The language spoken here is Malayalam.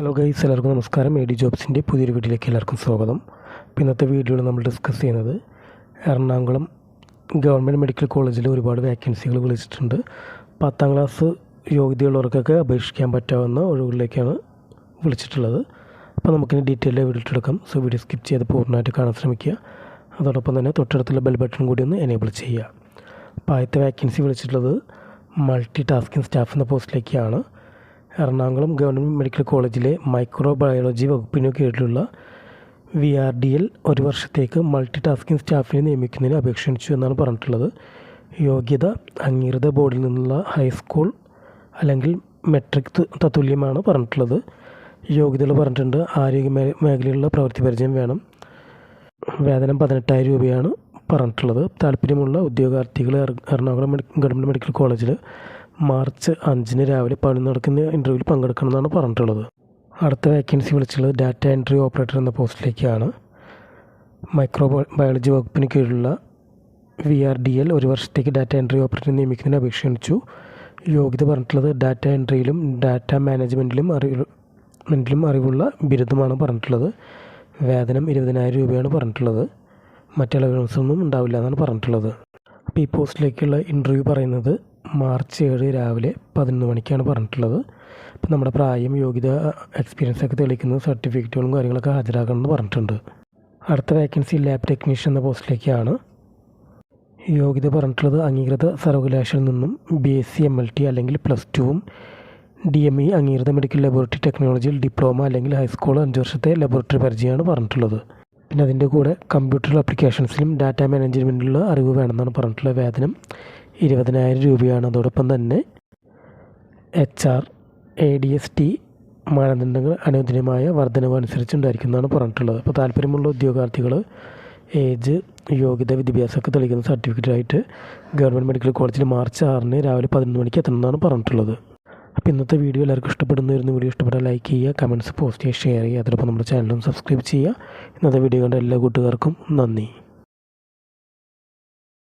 ഹലോ ഗൈസ് എല്ലാവർക്കും നമസ്കാരം. എ ഡി ജോബ്സിന്റെ പുതിയൊരു വീഡിയോയിലേക്ക് എല്ലാവർക്കും സ്വാഗതം. അപ്പോൾ ഇന്നത്തെ വീഡിയോയിൽ നമ്മൾ ഡിസ്കസ് ചെയ്യുന്നത് എറണാകുളം ഗവൺമെന്റ് മെഡിക്കൽ കോളേജിൽ ഒരുപാട് വേക്കൻസികൾ വിളിച്ചിട്ടുണ്ട്. പത്താം ക്ലാസ് യോഗ്യതയുള്ളവർക്കൊക്കെ അപേക്ഷിക്കാൻ പറ്റാവുന്ന ഒഴിവുകളിലേക്കാണ് വിളിച്ചിട്ടുള്ളത്. അപ്പോൾ നമുക്കിനി ഡീറ്റെയിൽ വീഡിയോ എടുക്കാം. സോ വീഡിയോ സ്കിപ്പ് ചെയ്ത് പൂർണമായിട്ട് കാണാൻ ശ്രമിക്കുക. അതോടൊപ്പം തന്നെ തൊട്ടടുത്തുള്ള ബെൽ ബട്ടൺ കൂടി ഒന്ന് എനേബിൾ ചെയ്യുക. അപ്പോൾ ആദ്യത്തെ വേക്കൻസി വിളിച്ചിട്ടുള്ളത് മൾട്ടി ടാസ്കിംഗ് സ്റ്റാഫ് എന്ന പോസ്റ്റിലേക്കാണ് എറണാകുളം ഗവൺമെന്റ് മെഡിക്കൽ കോളേജിലെ മൈക്രോ ബയോളജി വകുപ്പിനു കീഴിലുള്ള വി ആർ ഡി എൽ ഒരു വർഷത്തേക്ക് മൾട്ടി ടാസ്കിംഗ് സ്റ്റാഫിനെ നിയമിക്കുന്നതിന് അപേക്ഷിച്ചു എന്നാണ് പറഞ്ഞിട്ടുള്ളത്. യോഗ്യത അംഗീകൃത ബോർഡിൽ നിന്നുള്ള ഹൈസ്കൂൾ അല്ലെങ്കിൽ മെട്രിക് തത്തുല്യമാണ് പറഞ്ഞിട്ടുള്ളത്. യോഗ്യതകൾ പറഞ്ഞിട്ടുണ്ട്. ആരോഗ്യ മേ- മേഖലയിലുള്ള പ്രവൃത്തി പരിചയം വേണം. വേതനം പതിനെട്ടായിരം രൂപയാണ് പറഞ്ഞിട്ടുള്ളത്. താല്പര്യമുള്ള ഉദ്യോഗാർത്ഥികൾ എറണാകുളം ഗവൺമെന്റ് മെഡിക്കൽ കോളേജിൽ മാർച്ച് അഞ്ചിന് രാവിലെ പതിനൊന്ന് നടക്കുന്ന ഇന്റർവ്യൂവിൽ പങ്കെടുക്കണം എന്നാണ് പറഞ്ഞിട്ടുള്ളത്. അടുത്ത വേക്കൻസി വിളിച്ചുള്ളത് ഡാറ്റ എൻട്രി ഓപ്പറേറ്റർ എന്ന പോസ്റ്റിലേക്കാണ് മൈക്രോ ബയോ- ബയോളജി വകുപ്പിന് കീഴിലുള്ള വി ആർ ഡി എൽ ഒരു വർഷത്തേക്ക് ഡാറ്റ എൻട്രി ഓപ്പറേറ്റർ നിയമിക്കുന്നതിന് അപേക്ഷ ക്ഷണിച്ചു യോഗ്യത പറഞ്ഞിട്ടുള്ളത് ഡാറ്റ എൻട്രിയിലും ഡാറ്റ മാനേജ്മെന്റിലും അറിവ് മെന്റിലും അറിവുള്ള ബിരുദമാണ് പറഞ്ഞിട്ടുള്ളത്. വേതനം ഇരുപതിനായിരം രൂപയാണ് പറഞ്ഞിട്ടുള്ളത്. മറ്റ് അലവൻസ് ഉണ്ടാവില്ല എന്നാണ് പറഞ്ഞിട്ടുള്ളത്. അപ്പോൾ ഈ പോസ്റ്റിലേക്കുള്ള ഇന്റർവ്യൂ പറയുന്നത് മാർച്ച് ഏഴ് രാവിലെ പതിനൊന്ന് മണിക്കാണ് പറഞ്ഞിട്ടുള്ളത്. അപ്പോൾ നമ്മുടെ പ്രായം യോഗ്യത എക്സ്പീരിയൻസ് ഒക്കെ തെളിയിക്കുന്ന സർട്ടിഫിക്കറ്റുകളും കാര്യങ്ങളൊക്കെ ഹാജരാക്കണമെന്ന് പറഞ്ഞിട്ടുണ്ട്. അടുത്ത വേക്കൻസി ലാബ് ടെക്നീഷ്യൻ എന്ന പോസ്റ്റിലേക്കാണ്. യോഗ്യത പറഞ്ഞിട്ടുള്ളത് അംഗീകൃത സർവകലാശാലയിൽ നിന്നും B S C M L T അല്ലെങ്കിൽ പ്ലസ് ടുവും ഡി എം ഇ അംഗീകൃത മെഡിക്കൽ ലബോറട്ടറി ടെക്നോളജിയിൽ ഡിപ്ലോമ അല്ലെങ്കിൽ ഹൈസ്കൂൾ അഞ്ച് വർഷത്തെ ലബോറട്ടറി പരിചയമാണ് പറഞ്ഞിട്ടുള്ളത്. പിന്നെ അതിന്റെ കൂടെ കമ്പ്യൂട്ടർ ആപ്ലിക്കേഷൻസിലും ഡാറ്റ മാനേജ്മെന്റിലുള്ള അറിവ് വേണമെന്നാണ് പറഞ്ഞിട്ടുള്ള വേതനം. ഇരുപതിനായിരം രൂപയാണ്. അതോടൊപ്പം തന്നെ H R A D S T മാനദണ്ഡങ്ങൾ അനുവദനീയമായ വർധനവ് അനുസരിച്ചുണ്ടായിരിക്കുന്നതാണ് പറഞ്ഞിട്ടുള്ളത്. അപ്പോൾ താല്പര്യമുള്ള ഉദ്യോഗാർത്ഥികൾ ഏജ് യോഗ്യത വിദ്യാഭ്യാസമൊക്കെ തെളിയിക്കുന്ന സർട്ടിഫിക്കറ്റായിട്ട് ഗവൺമെന്റ് മെഡിക്കൽ കോളേജിൽ മാർച്ച് ആറിന് രാവിലെ പതിനൊന്ന് മണിക്ക് എത്തണമെന്നാണ് പറഞ്ഞിട്ടുള്ളത്. അപ്പോൾ ഇന്നത്തെ വീഡിയോ എല്ലാവർക്കും ഇഷ്ടപ്പെടുന്നതായിരുന്നു വീഡിയോ ഇഷ്ടപ്പെട്ടാൽ ലൈക്ക് ചെയ്യുക കമന്റ്സ് പോസ്റ്റ് ചെയ്യുക ഷെയർ ചെയ്യുക. അതോടൊപ്പം നമ്മുടെ ചാനലും സബ്സ്ക്രൈബ് ചെയ്യുക. ഇന്നത്തെ വീഡിയോ കണ്ട എല്ലാ കൂട്ടുകാർക്കും നന്ദി.